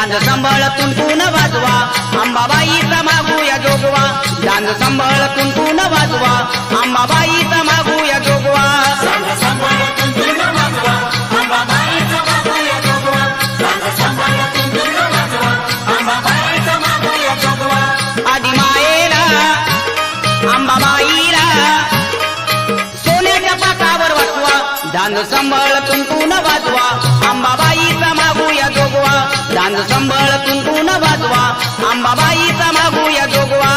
दांद संबळ कुंकून वाजवा. अंबाबाईचा मागूया जोगवा. दांद संबळ कुंकून वाजवा. अंबाबाईचा मागूया जोगवा. दान धांद संबळ कुंकून वाजवा आंबाबाईचा मागूया जोगवा. दान संबळ कुंकून वाजवा. आंबाबाईचा मागूया जोगवा.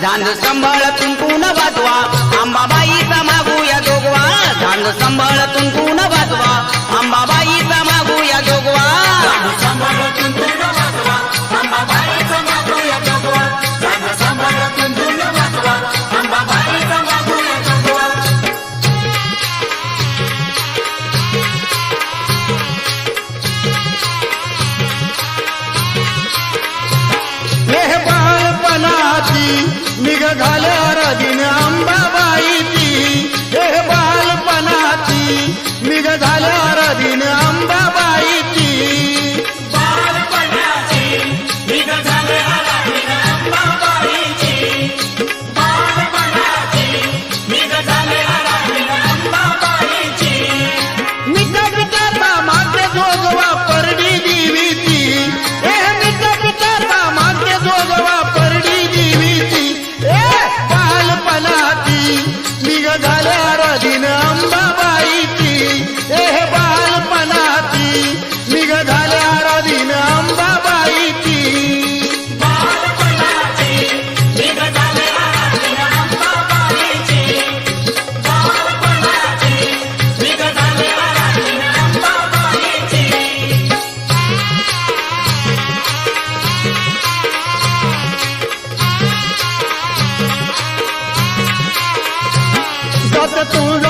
घडवा झांज संभाळ कुंकून वाजवा. अंबाबाईचा मागूया जोगवा झांज संभाळ कुंकून वाजवा. अंबाबाईचा घाला Medina. तुम